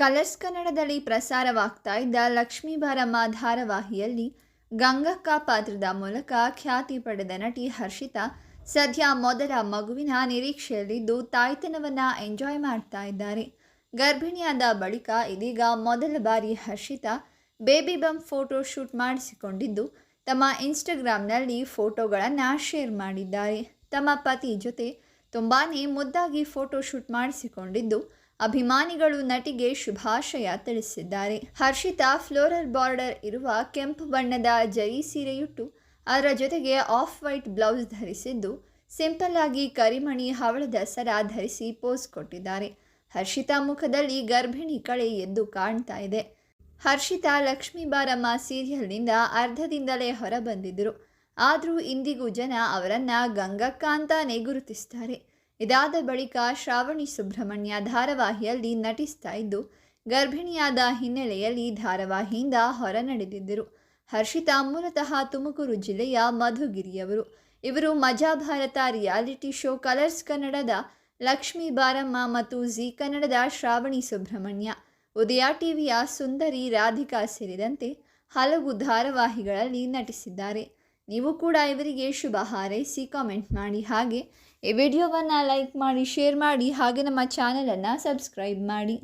Colours ಕನ್ನಡದಲ್ಲಿ ಪ್ರಸಾರವಾಗ್ತಾ ಇದ್ದ ಲಕ್ಷ್ಮೀ ಬಾರಮ್ಮ ಧಾರಾವಾಹಿಯಲ್ಲಿ ಗಂಗಕ್ಕ ಪಾತ್ರದ ಮೂಲಕ ಖ್ಯಾತಿ ಪಡೆದ ನಟಿ ಹರ್ಷಿತಾ ಸದ್ಯ ಮೊದಲ ಮಗುವಿನ ನಿರೀಕ್ಷೆಯಲ್ಲಿದ್ದು ತಾಯ್ತನವನ್ನು ಎಂಜಾಯ್ ಮಾಡ್ತಾ ಇದ್ದಾರೆ. ಗರ್ಭಿಣಿಯಾದ ಬಳಿಕ ಇದೀಗ ಮೊದಲ ಬಾರಿ Harshitha baby bump photo shoot ಮಾಡಿಸಿಕೊಂಡಿದ್ದು, ತಮ್ಮ ಇನ್ಸ್ಟಾಗ್ರಾಮ್ನಲ್ಲಿ ಫೋಟೋಗಳನ್ನು ಶೇರ್ ಮಾಡಿದ್ದಾರೆ. ತಮ್ಮ ಪತಿ ಜೊತೆ ತುಂಬಾ ಮುದ್ದಾಗಿ ಫೋಟೋ ಶೂಟ್ ಮಾಡಿಸಿಕೊಂಡಿದ್ದು ಅಭಿಮಾನಿಗಳು ನಟಿಗೆ ಶುಭಾಶಯ ತಿಳಿಸಿದ್ದಾರೆ. ಹರ್ಷಿತಾ ಫ್ಲೋರಲ್ ಬಾರ್ಡರ್ ಇರುವ ಕೆಂಪು ಬಣ್ಣದ ಜರಿ ಸೀರೆಯುಟ್ಟು, ಅದರ ಜೊತೆಗೆ ಆಫ್ ವೈಟ್ ಬ್ಲೌಸ್ ಧರಿಸಿದ್ದು, ಸಿಂಪಲ್ ಆಗಿ ಕರಿಮಣಿ ಹವಳದ ಸರ ಧರಿಸಿ ಪೋಸ್ ಕೊಟ್ಟಿದ್ದಾರೆ. ಹರ್ಷಿತಾ ಮುಖದಲ್ಲಿ ಗರ್ಭಿಣಿ ಕಳೆ ಎದ್ದು ಕಾಣ್ತಾ ಇದೆ. ಹರ್ಷಿತಾ ಲಕ್ಷ್ಮೀ ಬಾರಮ್ಮ ಸೀರಿಯಲ್ನಿಂದ ಅರ್ಧದಿಂದಲೇ ಹೊರಬಂದಿದ್ದರು. ಆದರೂ ಇಂದಿಗೂ ಜನ ಅವರನ್ನು ಗಂಗಕ್ಕ ಅಂತಾನೆ ಗುರುತಿಸ್ತಾರೆ. ಇದಾದ ಬಳಿಕ ಶ್ರಾವಣಿ ಸುಬ್ರಹ್ಮಣ್ಯ ಧಾರಾವಾಹಿಯಲ್ಲಿ ನಟಿಸ್ತಾ ಇದ್ದು, ಗರ್ಭಿಣಿಯಾದ ಹಿನ್ನೆಲೆಯಲ್ಲಿ ಧಾರಾವಾಹಿಯಿಂದ ಹೊರ ನಡೆದಿದ್ದರು ಹರ್ಷಿತಾ ಮೂಲತಃ ತುಮಕೂರು ಜಿಲ್ಲೆಯ ಮಧುಗಿರಿಯವರು. ಇವರು ಮಜಾ ಭಾರತ ರಿಯಾಲಿಟಿ ಶೋ ಕಲರ್ಸ್ ಕನ್ನಡದ ಲಕ್ಷ್ಮೀ ಬಾರಮ್ಮ ಮತ್ತು ಜಿ ಕನ್ನಡದ ಶ್ರಾವಣಿ ಸುಬ್ರಹ್ಮಣ್ಯ. ಉದಯ ಟಿವಿಯ ಸುಂದರಿ ರಾಧಿಕಾ ಸೇರಿದಂತೆ ಹಲವು ಧಾರಾವಾಹಿಗಳಲ್ಲಿ ನಟಿಸಿದ್ದಾರೆ. ನೀವು ಕೂಡ ಇವರಿಗೆ ಶುಭ ಹಾರೈಸಿ ಕಾಮೆಂಟ್ ಮಾಡಿ. ಹಾಗೆ ಈ ವಿಡಿಯೋವನ್ನು ಲೈಕ್ ಮಾಡಿ ಶೇರ್ ಮಾಡಿ, ಹಾಗೆ ನಮ್ಮ ಚಾನಲನ್ನು ಸಬ್ಸ್ಕ್ರೈಬ್ ಮಾಡಿ.